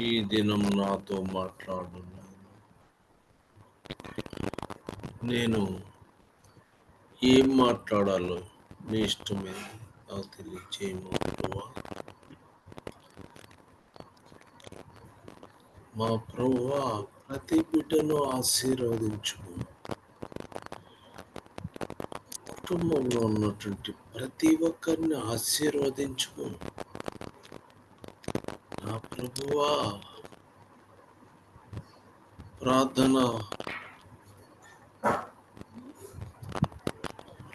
ఈ దినం నాతో మాట్లాడున్నాను నేను ఏం మాట్లాడాలో మీ ఇష్టమే నాకు తెలియచేయము మా ప్రభువా ప్రతి బిడ్డను ఆశీర్వదించుము. కుటుంబంలో ఉన్నటువంటి ప్రతి ఒక్కరిని ఆశీర్వదించుము. ప్రభువా ప్రార్థన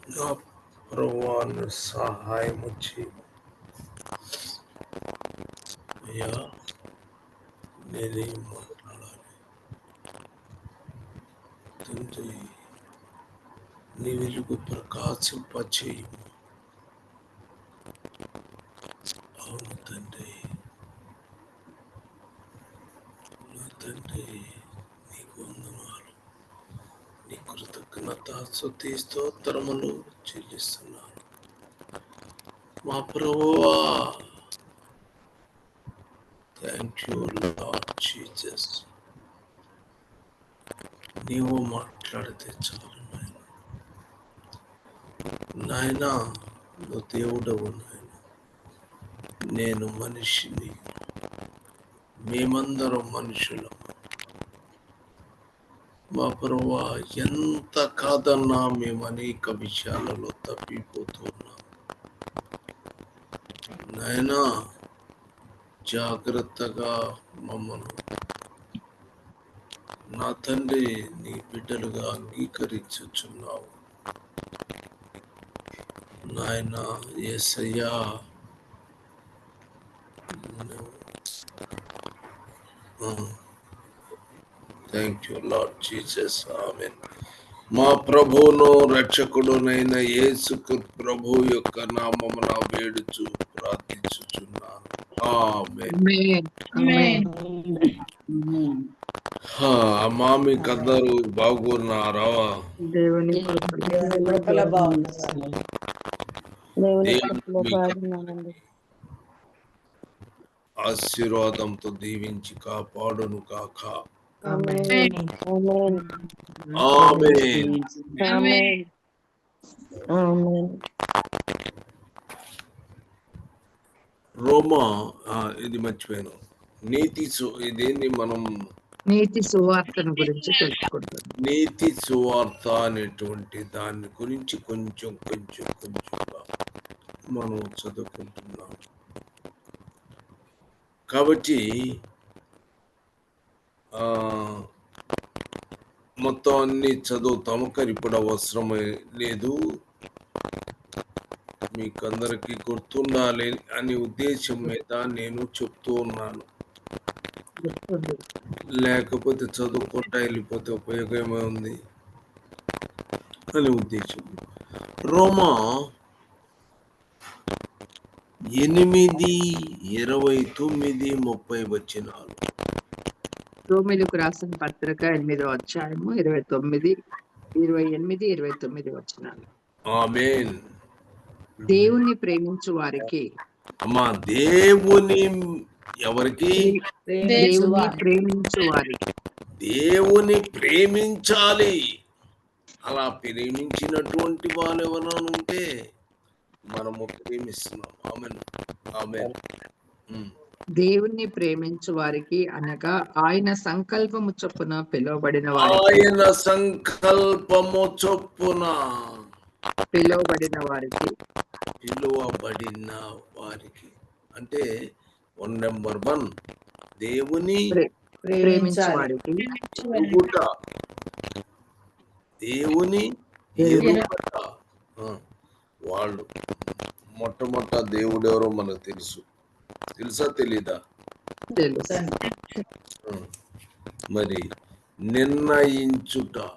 నా ప్రభువాన్ని సహాయం వచ్చి అయ్యా నేనేం మాట్లాడాలి తండ్రి నీ వెలుగు ప్రకాశింపచేయము అవును తండ్రి నా తండ్రి నీకు వందనాలు నీ స్థుతి స్తోత్రములు చెల్లిస్తున్నాను. మా ప్రభువా థ్యాంక్ యూ లార్డ్ జీసస్ నీవు మాట్లాడితే చాలు నాయన. నాయన నువ్వు దేవుడవు నాయన. నేను మనిషిని మేమందరం మనుషులం. మా ప్రభా ఎంత కాదన్నా మేము అనేక విషయాలలో తప్పిపోతున్నాం. నాయనా జాగ్రత్తగా మమ్మను. నా తండ్రి నీ బిడ్డలుగా అంగీకరించుచున్నావు. నాయన ఏసయ్యా thank you lord Jesus amen మా ప్రభువును రక్షకుడునైన యేసుకు ప్రభు యొక్క నామమున వేడుచు ప్రార్థించుచున్నాను. ఆమెన్ హా, అమ్మా దేవుని లోపల బాగున్నారు? దేవుని మీకు ఆశీర్వాదంతో దీవించి కాపాడును కాక ఆమేన్ ఆమెన్ ఆమేన్ ఆమేన్ రోమా ఆ, ఇది మర్చిపోయాను. నీతి సు- ఇదేంటి మనం నీతి సువార్తను గురించి తెలుసుకుంటాం నీతి సువార్త అనేటువంటి దాని గురించి కొంచెం కొంచెం కొంచెంగా మనం చదువుకుంటున్నాం. కాబట్టి ఆ, మొత్తం అన్ని చదువుతాము కానీ ఇప్పుడు అవసరమే లేదు. మీకందరికీ గుర్తుండాలి అనే ఉద్దేశం మీద నేను చెప్తూ ఉన్నాను. లేకపోతే చదువుకుంటా వెళ్ళిపోతే ఉపయోగమే ఉంది అనే ఉద్దేశం. రోమా ఎనిమిది ఇరవై తొమ్మిది ముప్పై వచ్చినాలు రోమిలకు రాసిన పత్రిక ఎనిమిదో అధ్యాయము ఇరవై తొమ్మిది ఇరవై ఎనిమిది ఇరవై తొమ్మిది వచ్చినాలు ఆమెన్. దేవుణ్ణి ప్రేమించు వారికి అమ్మా దేవుని ఎవరికి? దేవుణ్ణి ప్రేమించు వారికి. దేవుని ప్రేమించాలి. అలా ప్రేమించినటువంటి వాళ్ళు ఎవరైనా ఉంటే మనము ప్రేమిస్తున్నాం. ఆమెన్. ఆమెన్. ఉమ్. దేవుణ్ణి ప్రేమించు వారికి అనగా ఆయన సంకల్పము చొప్పున పిలువబడిన వారికి. ఆయన సంకల్పము చొప్పున పిలువబడిన వారికి. పిలువబడిన వారికి. అంటే వన్ నెంబర్ వన్ దేవుని ప్రేమించు వారికి. దేవుని వాళ్ళు మొట్టమొదట దేవుడు ఎవరో మనకు తెలుసు. తెలుసా తెలీదా? మరి నిర్ణయించుట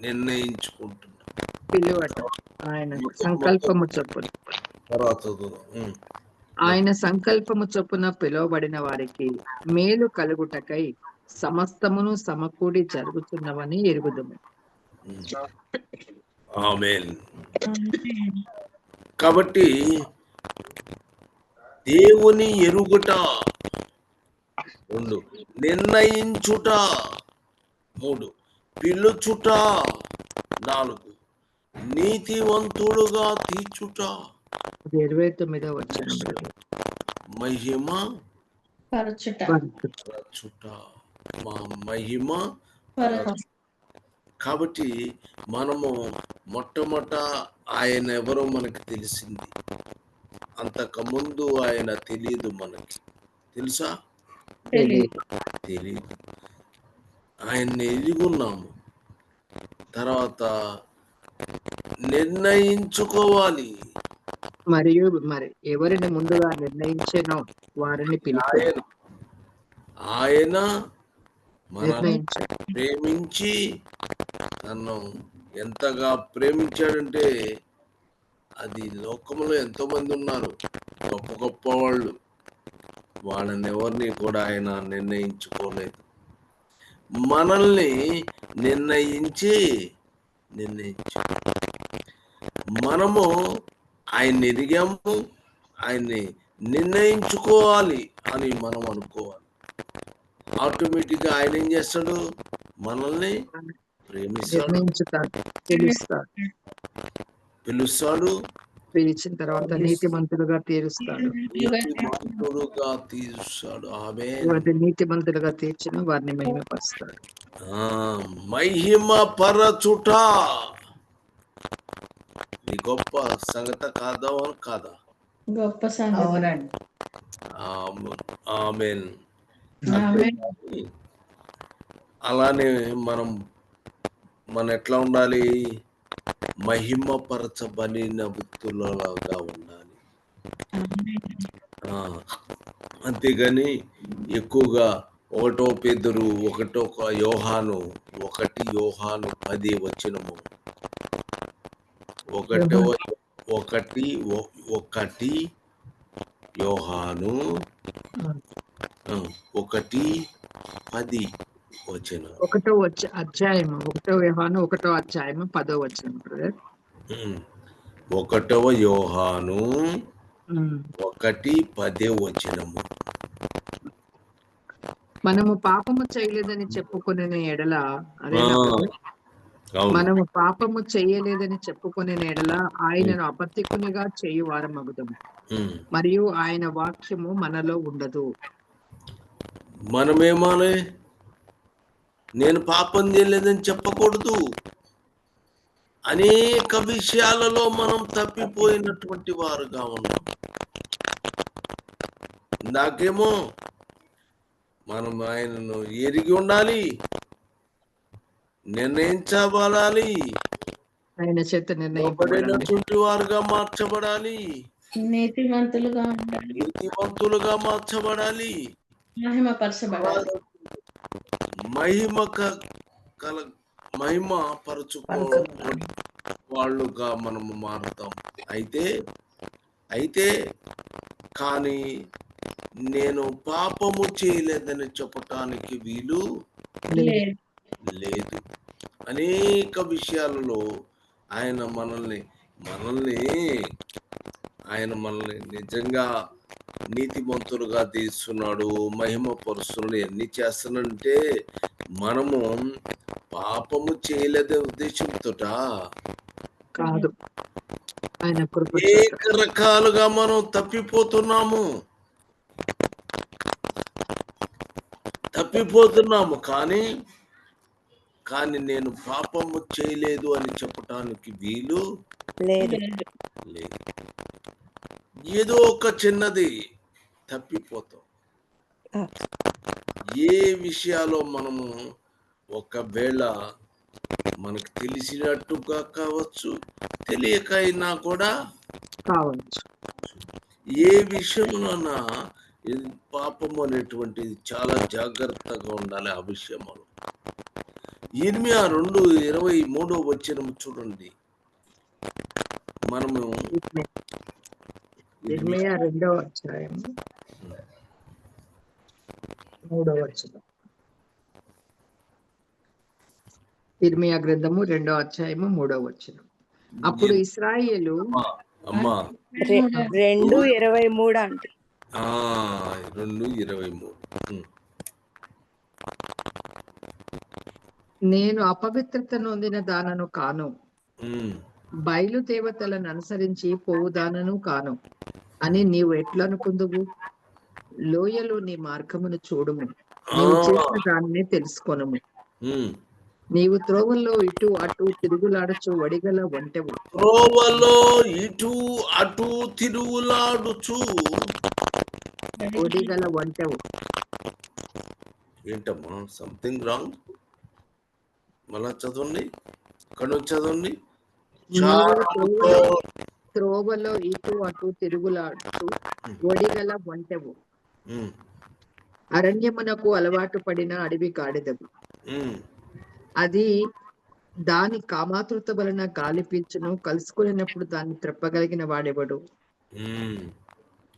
నిర్ణయించుకుంటున్నా. ఆయన సంకల్పము చొప్పున. తర్వాత చదువుదాం. ఉమ్. ఆయన సంకల్పము చొప్పున పిలువబడిన వారికి మేలు కలుగుటకై సమస్తమును సమకూడి జరుగుతున్నవని ఎరుగుదము. ఆమెన్. కాబట్టి దేవుని ఎరుగుట. రెండు నిర్ణయించుట. మూడు. పిలుచుట. నాలుగు. నీతివంతుడుగా తీర్చుట. ఇరవై తొమ్మిదో వచ్చిన మహిమ పరచుట. రచుట మా మహిమ పరచు. కాబట్టి మనము మొట్టమొదట ఆయన ఎవరో మనకి తెలిసింది. అంతకుముందు ఆయన తెలియదు మనకి. తెలుసా? తెలియదు ఆయన్ని ఎరుగున్నాము తర్వాత నిర్ణయించుకోవాలి. మరియు మరి ఎవరిని ముందుగా నిర్ణయించానో వారిని ఆయన ఆయన ప్రేమించి తను ఎంతగా ప్రేమించాడంటే అది లోకంలో ఎంతో మంది ఉన్నారు. గొప్ప గొప్ప వాళ్ళు. వాళ్ళని ఎవరిని కూడా ఆయన నిర్ణయించుకోలేదు. మనల్ని నిర్ణయించి నిర్ణయించు మనము ఆయన్ని ఎదిగాము. ఆయన్ని నిర్ణయించుకోవాలి అని మనం అనుకోవాలి. ఆటోమేటిక్గా ఆయన ఏం చేస్తాడు? మనల్ని ప్రేమిస్తాడు. పిలుస్తాడు. పిలిచిన తర్వాత నీతిమంతులుగా తీరుస్తాడు. నీతిమంతుడుగా తీరుస్తాడు. ఆమె వారిని నీతిమంతులుగా తీర్చిన వారిని మహిమపరుస్తాడు. మహిమ పరచుట ఈ గొప్ప సంగత కాదా కాదా? గొప్ప సంగతి. ఆమెన్. ఆమేన్. అలానే మనం మన ఎట్లా ఉండాలి? మహిమ పరచబడిన వ్యక్తులలాగా ఉండాలి. అంతేగాని ఎక్కువగా ఒకటో పెదురు ఒకటో ఒక యోహాను ఒకటి యోహాను పది వచ్చినము ఒకటో ఒకటి ఒకటి యోహాను ఒకటి పది. వచ్చిన ఒకటో వచ్చే అధ్యాయము ఒకటో వ్యవహాను ఒకటో అధ్యాయము పదో వచ్చిన బ్రదర్ ఒకటవ యోహాను ఒకటి పదే వచనము. మనము పాపము చేయలేదని చెప్పుకునే ఎడల మనము పాపము చేయలేదని చెప్పుకునే ఎడల ఆయనను అపత్తికునిగా చేయు వారమగుదము ఉమ్. మరియు ఆయన వాక్యము మనలో ఉండదు. మనమేమాలి? నేను పాపం చేయలేదని చెప్పకూడదు. అనేక విషయాలలో మనం తప్పిపోయినటువంటి వారుగా ఉన్నాం. నాకేమో మనం ఆయనను ఎరిగి ఉండాలి నిర్ణయించబడాలి ఆయన చేత నిర్ణయింపబడాలి లోబడినటువంటి వారుగా మార్చబడాలి. నీతివంతులుగా ఉండాలి. నీతివంతులుగా మార్చబడాలి. మహిమ కల మహిమ పరచుకో వాళ్ళుగా మనము మారుతాం. అయితే అయితే కానీ నేను పాపము చేయలేదని చెప్పటానికి వీలు లేదు. అనేక విషయాలలో ఆయన మనల్ని మనల్ని ఆయన మనల్ని నిజంగా నీతిమంతులుగా తీస్తున్నాడు మహిమ పరుస్తున్నాడు ఎన్ని చేస్తున్నాడంటే మనము పాపము చేయలేదే ఉద్దేశంతోట? కాదు. అనేక రకాలుగా మనం తప్పిపోతున్నాము? తప్పిపోతున్నాము కానీ కానీ నేను పాపము చేయలేదు అని చెప్పటానికి వీలు లేదు. ఏదో ఒక చిన్నది తప్పిపోతాం. ఆ. ఏ విషయాలో మనము ఒకవేళ మనకు తెలిసినట్టుగా కావచ్చు తెలియక అయినా కూడా కావచ్చు. ఏ విషయంలోనా పాపం అనేటువంటిది చాలా జాగ్రత్తగా ఉండాలి ఆ విషయంలో ఇర్మియా రెండు ఇరవై మూడో వచ్చిన చూడండి. మనము ఇర్మియా రెండవ అధ్యాయం మూడవ వచనం. ఇర్మియా గ్రంథము రెండవ అధ్యాయము మూడవ వచనం. అప్పుడు ఇస్రాయేలు అమ్మా రెండు ఇరవై మూడు అంటే. ఆ, రెండు ఇరవై మూడు. నేను అపవిత్రత నొందిన దానను కాను. బయలు దేవతలను అనుసరించి పోవుదానను కాను. అని నీవు ఎట్లనుకుందువు? లోయలో నీ మార్గమును చూడుము. నీవు. చేసిన దానిని తెలుసుకొనుము. నీవు త్రోవల్లో ఇటు అటు తిరుగులాడుచు వడిగల వంటెవు త్రోవలో ఇటు అటు తిరుగులాడుచు. ఒడిగల వంటెవు ఏంటమ్మా? సంథింగ్ రాంగ్ మళ్ళా చదవండి నుంచి చదవండి త్రోవలో ఇటు అటు తిరుగులాడుచు ఒడిగల వంటెవు. అరణ్యమునకు అలవాటు పడిన అడవి గాడిదవు. ఉమ్, అది దాని కామాతృత వలన గాలి పీల్చును కలుసుకునేటప్పుడు దాన్ని త్రప్పగలిగిన వాడెవడు.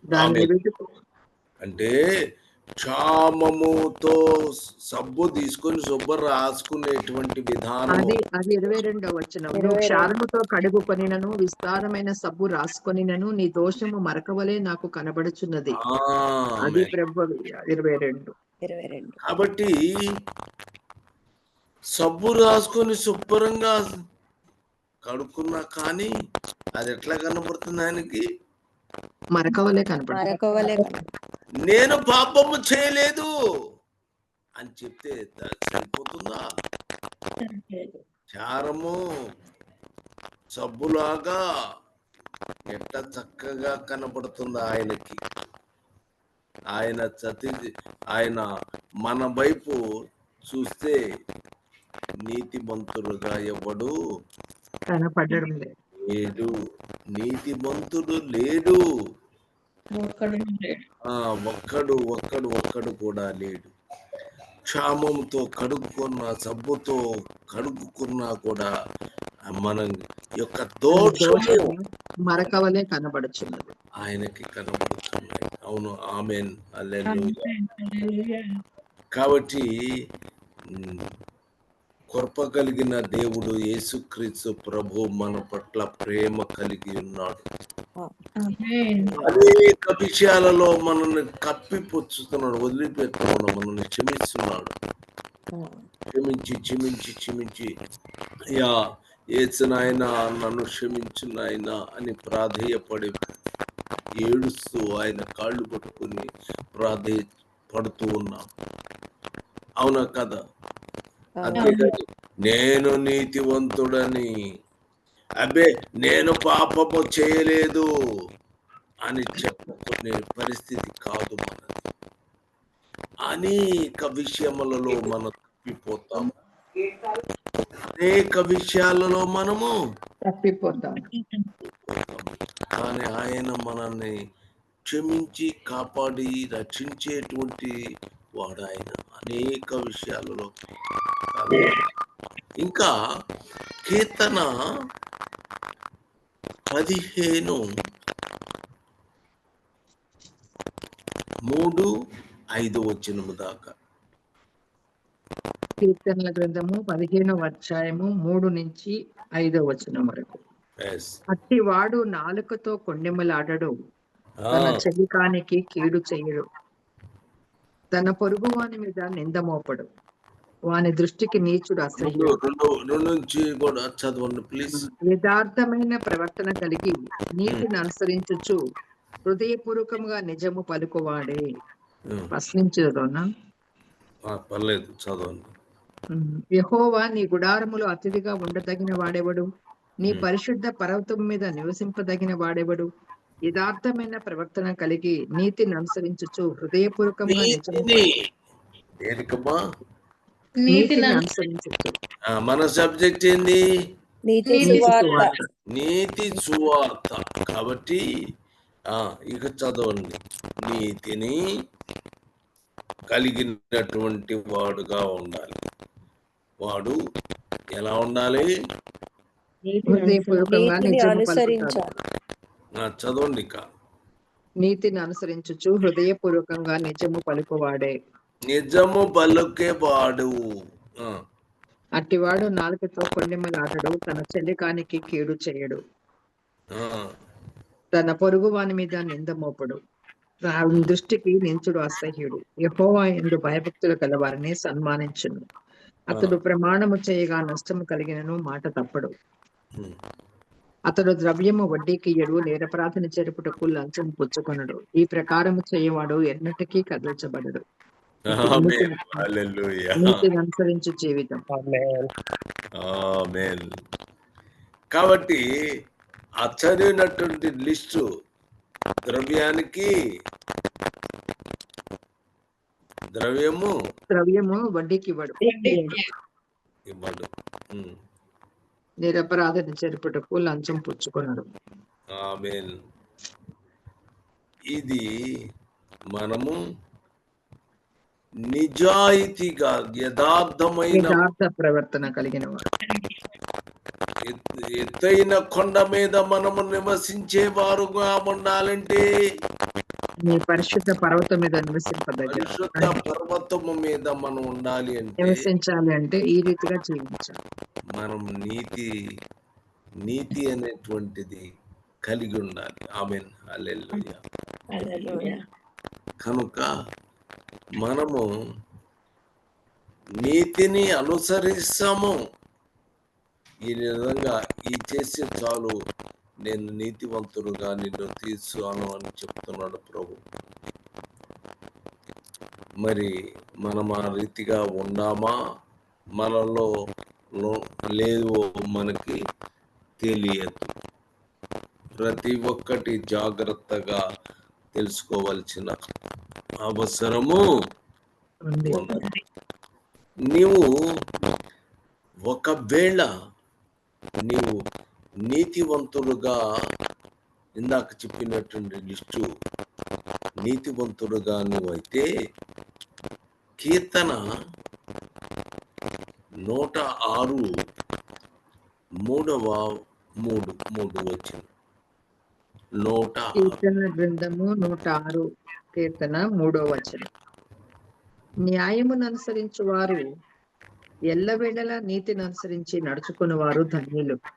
దాన్ని అంటే క్షామముతో సబ్బు తీసుకొని శుభ్ర రాసుకునేటువంటి విధానం అది అది ఇరవై రెండవ వచ్చిన రెండు. క్షారముతో కడుగుకొనినను విస్తారమైన సబ్బు రాసుకొనినను నీ దోషము మరకవలే నాకు కనబడుచున్నది. అది ప్రభు ఇరవై రెండు. ఇరవై రెండు. కాబట్టి సబ్బు రాసుకొని శుభ్రంగా కడుక్కున్నా కానీ అది ఎట్లా కనబడుతుంది ఆయనకి? మరకవలే మరొకవలే నేను పాపము చేయలేదు అని చెప్తే సరిపోతుందా. చారము సబ్బులాగా ఎట్ట చక్కగా కనబడుతుంది ఆయనకి. ఆయన చతి ఆయన మన వైపు చూస్తే నీతిమంతుడుగా ఎవడు కనపడడం లేదు. నీతిమంతుడు లేడు. ఒక్కడు లేడు. ఆ ఒక్కడు ఒక్కడు ఒక్కడు కూడా లేడు. క్షామంతో కడుక్కున్న సబ్బుతో కడుక్కున్నా కూడా మన యొక్క దోషము మరకవలే కనబడుచున్నది. ఆయనకి కనబడుతున్నాయి అవును ఆమెన్. అల్లెలు. కాబట్టి కలిగిన దేవుడు యేసుక్రీస్తు ప్రభు మన పట్ల ప్రేమ కలిగి ఉన్నాడు. అనేక విషయాలలో మనల్ని కప్పిపుచ్చుతున్నాడు వదిలిపెట్టుకోవడం మనల్ని క్షమిస్తున్నాడు. క్షమించి క్షమించి క్షమించి. అయ్యా ఏసు నాయన నన్ను క్షమించు నాయన అని ప్రాధేయపడి ఏడుస్తూ ఆయన కాళ్ళు పట్టుకుని ప్రాధేయ పడుతూ ఉన్నాం. అవునా కదా? అంతేకాదు నేను నీతివంతుడని. అబ్బే నేను పాపము చేయలేదు అని చెప్పుకునే పరిస్థితి కాదు మనది. అనేక విషయములలో మనం తప్పిపోతాం అనేక విషయాలలో మనము తప్పిపోతాం కానీ ఆయన మనల్ని క్షమించి కాపాడి రక్షించేటువంటి వాడు ఆయన అనేక విషయాలలో. ఇంకా కీర్తన పదిహేను మూడు ఐదు వచ్చినము దాకా. కీర్తనల గ్రంథము పదిహేనవ అధ్యాయము మూడు నుంచి ఐదో వచనం వరకు. అట్టి వాడు నాలుకతో కొండెమలాడడు. తన చెలికానికి కీడు చెయ్యడు తన పొరుగు వాని మీద నింద మోపడు. వాని దృష్టికి నీచుడు నుంచి కూడా చదవండి ప్లీజ్ యథార్థమైన ప్రవర్తన కలిగి నీతిని అనుసరించుచు హృదయపూర్వకంగా నిజము పలుకువాడే. ప్రశ్నించదునా? పర్లేదు చదవండి. యహోవా నీ గుడారములో అతిథిగా ఉండదగిన వాడెవడు? నీ Hmm. పరిశుద్ధ పర్వతం మీద నివసింపదగిన వాడెవడు? యథార్థమైన ప్రవర్తన కలిగి నీతిని అనుసరించుచు హృదయపూర్వకంగా దేనికమ్మా? నీతిని అనుసరించుచు. మన సబ్జెక్ట్ ఏంది? నీతి సువార్త. సువార్త. నీతి సువార్త. కాబట్టి ఆ ఇక చదవండి. నీతిని కలిగినటువంటి వాడుగా ఉండాలి. వాడు ఎలా ఉండాలి? చదవండి నీతిని అనుసరించుచు హృదయపూర్వకంగా నిజము పలుకువాడే. నిజము పలుకే వాడు ఆ, అట్టివాడు నాలుకతో కొండెమలాడడు తన చెల్లికానికి కీడు చేయడు. తన పొరుగు వాని మీద నింద మోపడు. దృష్టికి నించుడు అసహ్యుడు. యహోవా ఎందు భయభక్తులు గలవారిని సన్మానించును. అతడు ప్రమాణము చేయగా నష్టము కలిగినను మాట తప్పడు. అతడు ద్రవ్యము వడ్డీకి ఎడువు నేరపరాధిని చెరుపుటకు లంచం పుచ్చుకొనడు ఈ ప్రకారము చేయవాడు ఎన్నటికీ కదల్చబడడు ఆమేన్. హల్లెలూయా. నీతిని అనుసరించి జీవితం ఆమేన్. కాబట్టి ఆ చదివినటువంటి లిస్టు ద్రవ్యానికి ద్రవ్యము ద్రవ్యము వడ్డీకి ఇవ్వడు ఇవ్వడు. నిరపరాధిని చెరుపుటకు లంచం పుచ్చుకొనడు. ఆమేన్. ఇది మనము నిజాయితీగా యథార్థమైన యథార్థ ప్రవర్తన కలిగిన ఎత్తైన కొండ మీద మనము నివసించే వారుగా ఉండాలంటే నీ పరిశుద్ధ పర్వతం మీద నివసింపదగ్గర పరిశుద్ధ పర్వతము మీద మనం ఉండాలి అంటే నివసించాలి అంటే ఈ రీతిగా జీవించాలి. మనం నీతి నీతి అనేటువంటిది కలిగి ఉండాలి. ఆమెన్. హల్లెలూయా. హల్లెలూయా. కనుక మనము నీతిని అనుసరిస్తాము. ఈ విధంగా ఈ చేసే చాలు. నేను నీతివంతుడుగా నిన్ను తీర్చును అని చెప్తున్నాడు ప్రభు. మరి మనం ఆ రీతిగా ఉన్నామా? మనలో లేదో మనకి తెలియదు. ప్రతి ఒక్కటి జాగ్రత్తగా తెలుసుకోవాల్సిన అవసరము నీవు ఒకవేళ నీవు నీతివంతులుగా ఇందాక చెప్పినటువంటి లిస్టు నీతివంతుడుగా నువ్వైతే కీర్తన నూట ఆరు మూడవ మూడు మూడు వచ్చిన నూట కీర్తన గ్రంథము నూట ఆరు కీర్తన మూడో వచనం. న్యాయమును అనుసరించు వారు ఎల్లవేళలా నీతిని అనుసరించి నడుచుకుని వారు ధన్యులు.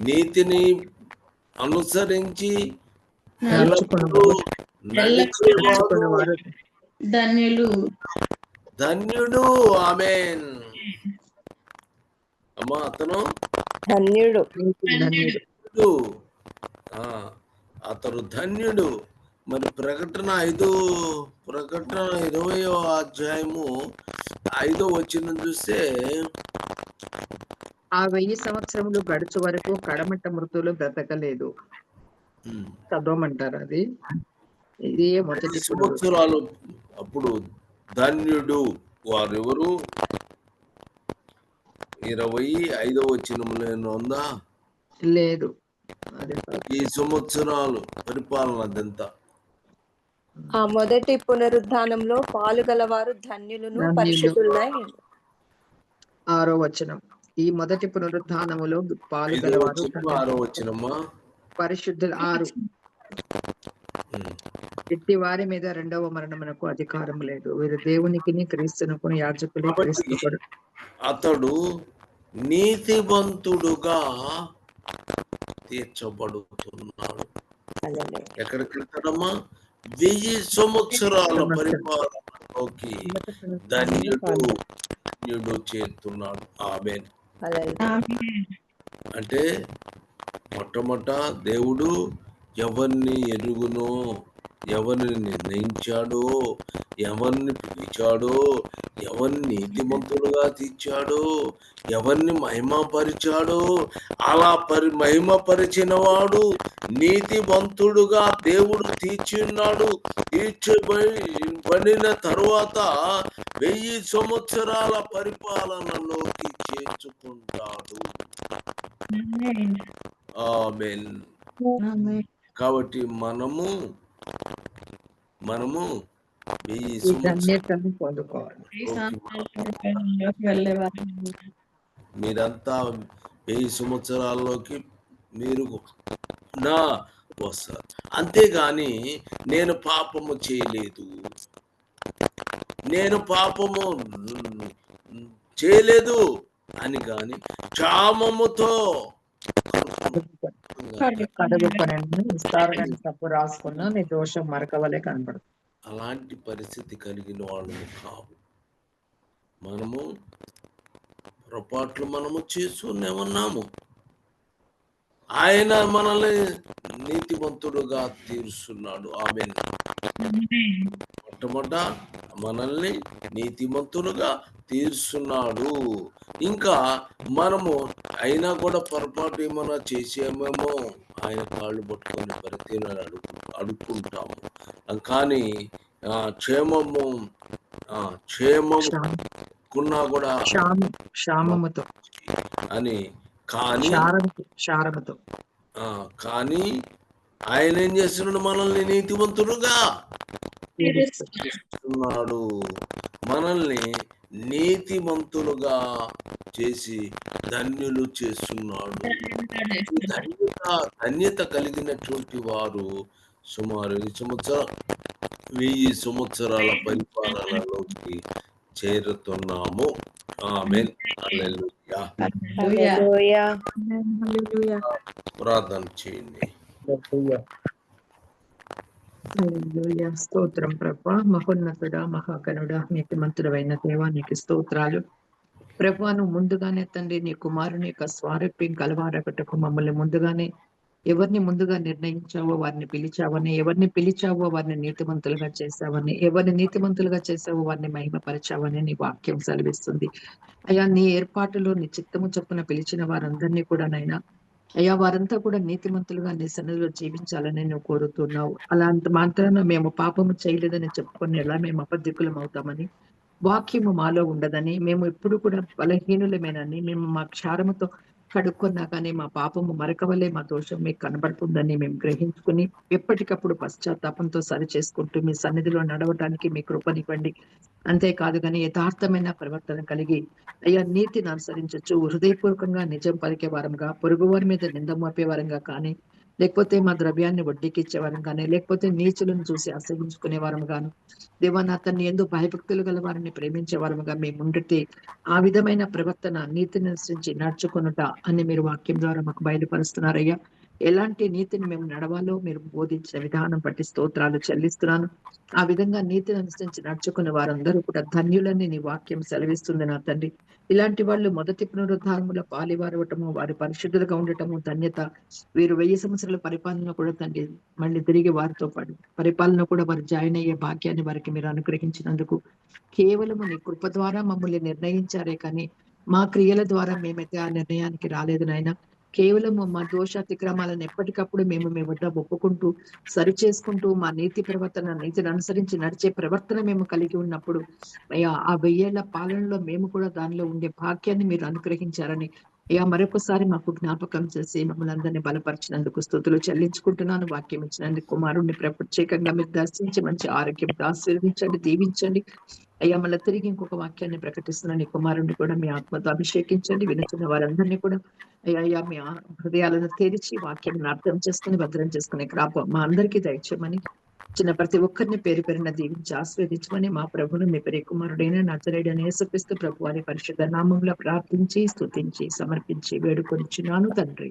నీతిని అనుసరించి ధన్యులు. ధన్యుడు ఆమెన్. అమ్మా అతను? ధన్యుడు. ధన్యుడు. ధన్యుడు. అతడు ధన్యుడు. మరి ప్రకటన ఐదో ప్రకటన ఇరవయో అధ్యాయము ఐదో వచ్చిన చూస్తే ఆ వెయ్యి సంవత్సరములు గడుచు వరకు కడమట్ట మృతులు బ్రతకలేదు. చదవమంటారు అది? ఇది మొదటి. సంవత్సరాలు అప్పుడు ధన్యుడు వారెవరు? ఇరవై ఐదో వచ్చినంలో ఉందా? లేదు. ఈ సంవత్సరాలు పరిపాలన అదంతా. ఆ మొదటి పునరుద్ధానంలో పాలుగలవారు ధన్యులను ధన్యులు. పరిశుద్ధులై ఆరో వచనం. ఈ మొదటి పునరుద్ధానములో పాలు ఐదో గలవారు వచ్చిన ఆరో వచ్చినమ్మా పరిశుద్ధులు ఆరు. ఇట్టి వారి మీద రెండవ మరణమునకు అధికారం లేదు. వీరు దేవునికి క్రీస్తునకు యాజకులే క్రీస్తు కూడా అతడు నీతివంతుడుగా తీర్చబడుతున్నాడు. ఎక్కడికి వెళ్తాడమ్మా? వెయ్యి సంవత్సరాల పరిపాలనలోకి ధన్యుడు ధన్యుడు చేరుతున్నాడు. ఆమె. అంటే మొట్టమొదట దేవుడు ఎవరిని ఎరుగునో ఎవరిని నిర్ణయించాడో ఎవరిని పిలిచాడో ఎవరిని నీతిమంతులుగా తీర్చాడో ఎవరిని మహిమపరిచాడో అలా పరి మహిమపరిచిన వాడు నీతివంతుడుగా దేవుడు తీర్చున్నాడు తీర్చబడిన తరువాత వెయ్యి సంవత్సరాల పరిపాలనలోకి చేర్చుకుంటాడు. ఆమేన్. కాబట్టి మనము మనము వెయ్యి మీరంతా వెయ్యి సంవత్సరాల్లోకి మీరు నా వస్తారు. అంతేగాని నేను పాపము చేయలేదు. నేను పాపము చేయలేదు అని కానీ క్షామముతో కడుగుకొని విస్తారమైన తప్పు రాసుకున్నా నీ దోషం మరకవలే కనపడుతుంది అలాంటి పరిస్థితి కలిగిన వాళ్ళు కావు. మనము పొరపాట్లు మనము చేస్తూనే ఉన్నాము. ఆయన మనల్ని నీతిమంతుడుగా తీరుస్తున్నాడు. ఆమె మొట్టమొదట మనల్ని నీతిమంతులుగా తీరుస్తున్నాడు. ఇంకా మనము అయినా కూడా పొరపాటు ఏమైనా చేసేమేమో ఆయన కాళ్ళు పట్టుకొని పరితీనాలు అడుగు అడుక్కుంటాము. కానీ ఆ, క్షేమము ఆ, క్షేమం కున్నా కూడా క్షామ క్షామముతో అని కానీ కానీ ఆయన ఏం చేస్తున్నాడు? మనల్ని నీతివంతులుగా చేస్తున్నాడు. మనల్ని నీతిమంతులుగా చేసి ధన్యులు చేస్తున్నాడు. ధన్యత ధన్యత కలిగినటువంటి వారు సుమారు వెయ్యి సంవత్సర వెయ్యి సంవత్సరాల పరిపాలనలోకి చేరుతున్నాము ఆమె హల్లెలూయా. హల్లెలూయా. హల్లెలూయా. ప్రార్థన చేయండి హల్లెలూయా. స్తోత్రం ప్రభా మహోన్నతుడా మహాకనుడా నీతిమంతుడమైన దేవా నీకు స్తోత్రాలు ప్రభా నువ్వు ముందుగానే తండ్రి నీ కుమారుని యొక్క స్వారూప్యం కలవారగటకు మమ్మల్ని ముందుగానే ఎవరిని ముందుగా నిర్ణయించావో వారిని పిలిచావని ఎవరిని పిలిచావో వారిని నీతిమంతులుగా చేశావని ఎవరిని నీతిమంతులుగా చేశావో వారిని మహిమపరిచావని నీ వాక్యం సెలవిస్తుంది. అయ్యా నీ ఏర్పాటులో నీ చిత్తము చొప్పున పిలిచిన వారందరినీ కూడా నైనా అయ్యా వారంతా కూడా నీతిమంతులుగా నీ సన్నిధిలో జీవించాలని నువ్వు కోరుతున్నావు. అలా అంత మాత్రాన మేము పాపము చేయలేదని చెప్పుకొని ఎలా మేము అబద్ధికులం అవుతామని వాక్యము మాలో ఉండదని మేము ఎప్పుడు కూడా బలహీనులమేనని మేము మా క్షారముతో కడుక్కున్నా కానీ మా పాపము మరకవలే మా దోషం మీకు కనబడుతుందని మేము గ్రహించుకుని ఎప్పటికప్పుడు పశ్చాత్తాపంతో సరి చేసుకుంటూ మీ సన్నిధిలో నడవడానికి మీ కృపనివ్వండి. అంతేకాదు కానీ యథార్థమైన ప్రవర్తన కలిగి అయ్యా నీతిని అనుసరించచ్చు. హృదయపూర్వకంగా నిజం పలికే వారంగా పొరుగు వారి మీద నింద మోపే వారంగా కానీ లేకపోతే మా ద్రవ్యాన్ని వడ్డీకి ఇచ్చేవారం కానీ లేకపోతే నీచులను చూసి అసహించుకునే వారం గాను దేవాన్ని అతన్ని ఎందు భయభక్తులు గల వారిని ప్రేమించే వారముగా మేము ఉండితే ఆ విధమైన ప్రవర్తన నీతిని అనుసరించి నడుచుకొనుట అని మీరు వాక్యం ద్వారా మాకు బయలుపరుస్తున్నారయ్యా. ఎలాంటి నీతిని మేము నడవాలో మీరు బోధించిన విధానం బట్టి స్తోత్రాలు చెల్లిస్తున్నాను. ఆ విధంగా నీతిని అనుసరించి నడుచుకున్న వారందరూ కూడా ధన్యులని నీ వాక్యం సెలవిస్తుంది నా తండ్రి. ఇలాంటి వాళ్ళు మొదటి పునరుద్ధారముల పాలివారవటము వారి పరిశుద్ధులుగా ఉండటము ధన్యత వీరు వెయ్యి సంవత్సరాల పరిపాలన కూడా తండ్రి మళ్ళీ తిరిగి వారితో పాటు పరిపాలన కూడా వారు జాయిన్ అయ్యే భాగ్యాన్ని వారికి మీరు అనుగ్రహించినందుకు కేవలము నీ కృప ద్వారా మమ్మల్ని నిర్ణయించారే కానీ మా క్రియల ద్వారా మేమైతే ఆ నిర్ణయానికి రాలేదు నాయన. కేవలము మా దోషాతిక్రమాలను ఎప్పటికప్పుడు మేము మేము వద్ద ఒప్పుకుంటూ సరి చేసుకుంటూ మా నీతి ప్రవర్తన నీతిని అనుసరించి నడిచే ప్రవర్తన మేము కలిగి ఉన్నప్పుడు అయ్యా ఆ వెయ్యేళ్ళ పాలనలో మేము కూడా దానిలో ఉండే భాగ్యాన్ని మీరు అనుగ్రహించారని అయ్యా మరొకసారి మాకు జ్ఞాపకం చేసి మమ్మల్ని అందరినీ బలపరిచినందుకు స్థుతులు చెల్లించుకుంటున్నాను. వాక్యం ఇచ్చినందుకు కుమారుణ్ణి ప్రత్యేకంగా మీరు దర్శించి మంచి ఆరోగ్యం ఆశీర్వించండి దీవించండి. అయ్యా మళ్ళీ తిరిగి ఇంకొక వాక్యాన్ని ప్రకటిస్తున్నాను ఈ కుమారుణ్ణి కూడా మీ ఆత్మతో అభిషేకించండి. వినుచున్న వారందరినీ కూడా అయ్యా అయ్యా మీ హృదయాలను తెరిచి వాక్యం అర్థం చేసుకుని భద్రం చేసుకునే క్రాప మా అందరికీ దయచేయమని చిన్న ప్రతి ఒక్కరిని పేరు పేరున దీవించి ఆస్వాదించమని మా ప్రభును మీ ప్రియ కుమారుడైన నజరేడని యేసుక్రీస్తు ప్రభు వారి పరిశుద్ధ నామంలో ప్రార్థించి స్తుతించి సమర్పించి వేడుకొనిచున్నాను తండ్రి.